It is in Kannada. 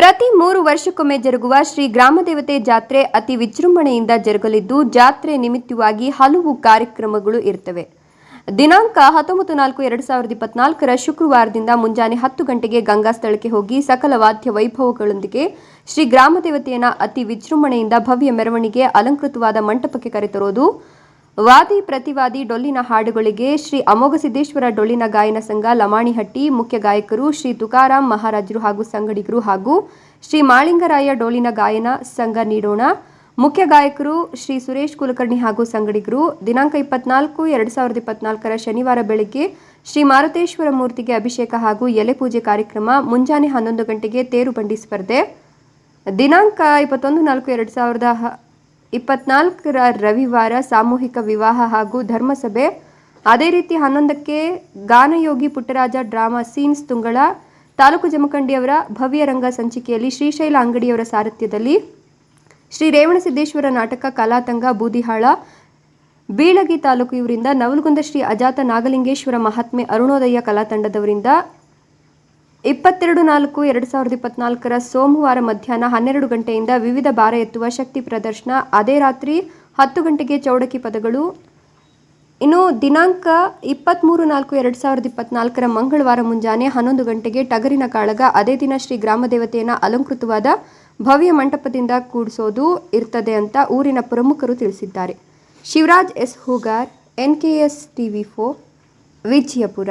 ಪ್ರತಿ ಮೂರು ವರ್ಷಕ್ಕೊಮ್ಮೆ ಜರುಗುವ ಶ್ರೀ ಗ್ರಾಮದೇವತೆ ಜಾತ್ರೆ ಅತಿ ವಿಜೃಂಭಣೆಯಿಂದ ಜರುಗಲಿದ್ದು, ಜಾತ್ರೆ ನಿಮಿತ್ತವಾಗಿ ಹಲವು ಕಾರ್ಯಕ್ರಮಗಳು ಇರುತ್ತವೆ ದಿನಾಂಕ ಹತ್ತೊಂಬತ್ತು ನಾಲ್ಕು ಎರಡು ಸಾವಿರದ ಇಪ್ಪತ್ನಾಲ್ಕರ ಶುಕ್ರವಾರದಿಂದ ಮುಂಜಾನೆ ಹತ್ತು ಗಂಟೆಗೆ ಗಂಗಾ ಸ್ಥಳಕ್ಕೆ ಹೋಗಿ ಸಕಲ ವಾದ್ಯ ವೈಭವಗಳೊಂದಿಗೆ ಶ್ರೀ ಗ್ರಾಮದೇವತೆಯನ್ನ ಅತಿ ವಿಜೃಂಭಣೆಯಿಂದ ಭವ್ಯ ಮೆರವಣಿಗೆ ಅಲಂಕೃತವಾದ ಮಂಟಪಕ್ಕೆ ಕರೆತರೋದು. ವಾದಿ ಪ್ರತಿವಾದಿ ಡೊಳ್ಳಿನ ಹಾಡುಗಳಿಗೆ ಶ್ರೀ ಅಮೋಘಸಿದ್ದೇಶ್ವರ ಡೊಳ್ಳಿನ ಗಾಯನ ಸಂಘ, ಲಮಾಣಿಹಟ್ಟಿ ಮುಖ್ಯ ಗಾಯಕರು ಶ್ರೀ ತುಕಾರಾಮ್ ಮಹಾರಾಜರು ಹಾಗೂ ಸಂಗಡಿಗರು ಹಾಗೂ ಶ್ರೀ ಮಾಳಿಂಗರಾಯ ಡೊಳ್ಳಿನ ಗಾಯನ ಸಂಘ ನೀಡೋಣ. ಮುಖ್ಯ ಗಾಯಕರು ಶ್ರೀ ಸುರೇಶ್ ಕುಲಕರ್ಣಿ ಹಾಗೂ ಸಂಗಡಿಗರು. ದಿನಾಂಕ ಇಪ್ಪತ್ನಾಲ್ಕು, ಎರಡು ಸಾವಿರದ ಇಪ್ಪತ್ನಾಲ್ಕರ ಶನಿವಾರ ಬೆಳಗ್ಗೆ ಶ್ರೀ ಮಾರುತೇಶ್ವರ ಮೂರ್ತಿಗೆ ಅಭಿಷೇಕ ಹಾಗೂ ಎಲೆ ಪೂಜೆ ಕಾರ್ಯಕ್ರಮ ಮುಂಜಾನೆ ಹನ್ನೊಂದು ಗಂಟೆಗೆ ತೇರು ಬಂಡಿ ಸ್ಪರ್ಧೆ. ದಿನಾಂಕ ಇಪ್ಪತ್ತೊಂದು ನಾಲ್ಕು, ಎರಡು ಸಾವಿರದ ಇಪ್ಪತ್ನಾಲ್ಕರ ರವಿವಾರ ಸಾಮೂಹಿಕ ವಿವಾಹ ಹಾಗೂ ಧರ್ಮಸಭೆ. ಅದೇ ರೀತಿ ಹನ್ನೊಂದಕ್ಕೆ ಗಾನಯೋಗಿ ಪುಟ್ಟರಾಜ ಡ್ರಾಮಾ ಸೀನ್ಸ್ ತುಂಗಳ ತಾಲೂಕು ಜಮಖಂಡಿಯವರ ಭವ್ಯ ರಂಗ ಸಂಚಿಕೆಯಲ್ಲಿ ಶ್ರೀಶೈಲ ಅಂಗಡಿಯವರ ಸಾರಥ್ಯದಲ್ಲಿ. ಶ್ರೀ ರೇವಣಸಿದ್ದೇಶ್ವರ ನಾಟಕ ಕಲಾತಂಗ ಬೂದಿಹಾಳ, ಬೀಳಗಿ ತಾಲೂಕು ಇವರಿಂದ ನವಲಗುಂದ ಶ್ರೀ ಅಜಾತ ನಾಗಲಿಂಗೇಶ್ವರ ಮಹಾತ್ಮೆ ಅರುಣೋದಯ ಕಲಾತಂಡದವರಿಂದ ಇಪ್ಪತ್ತೆರಡು ನಾಲ್ಕು, ಎರಡು ಸಾವಿರದ ಇಪ್ಪತ್ನಾಲ್ಕರ ಸೋಮವಾರ ಮಧ್ಯಾಹ್ನ ಹನ್ನೆರಡು ಗಂಟೆಯಿಂದ ವಿವಿಧ ಭಾರ ಎತ್ತುವ ಶಕ್ತಿ ಪ್ರದರ್ಶನ, ಅದೇ ರಾತ್ರಿ ಹತ್ತು ಗಂಟೆಗೆ ಚೌಡಕಿ ಪದಗಳು. ಇನ್ನು ದಿನಾಂಕ ಇಪ್ಪತ್ತ್ಮೂರು ನಾಲ್ಕು, ಎರಡು ಸಾವಿರದ ಇಪ್ಪತ್ನಾಲ್ಕರ ಮಂಗಳವಾರ ಮುಂಜಾನೆ ಹನ್ನೊಂದು ಗಂಟೆಗೆ ಟಗರಿನ ಕಾಳಗ, ಅದೇ ದಿನ ಶ್ರೀ ಗ್ರಾಮದೇವತೆಯನ್ನು ಅಲಂಕೃತವಾದ ಭವ್ಯ ಮಂಟಪದಿಂದ ಕೂಡಿಸೋದು ಇರ್ತದೆ ಅಂತ ಊರಿನ ಪ್ರಮುಖರು ತಿಳಿಸಿದ್ದಾರೆ. Shivaraj S. Hugar, N K S TV ಫೋ ವಿಜಯಪುರ.